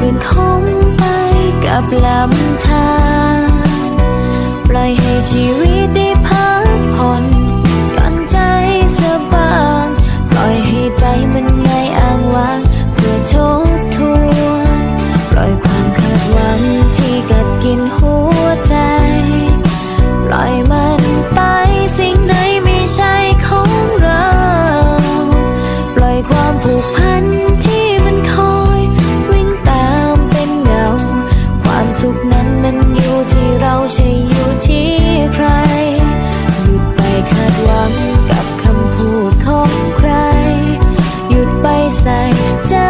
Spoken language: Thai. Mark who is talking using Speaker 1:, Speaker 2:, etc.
Speaker 1: ลื่นคงไปกับลำธารปล่อยให้ชีวิตได้พักผ่อนย่อนใจสบางปล่อยให้ใจมันง่ายอ้างว้างเพื่อทบทวนปล่อยความคาดหวังที่กัดกินหัวใจ ปล่อยมันไปสิ่งไหนไม่ใช่ของเรา ปล่อยความผูกพัน place like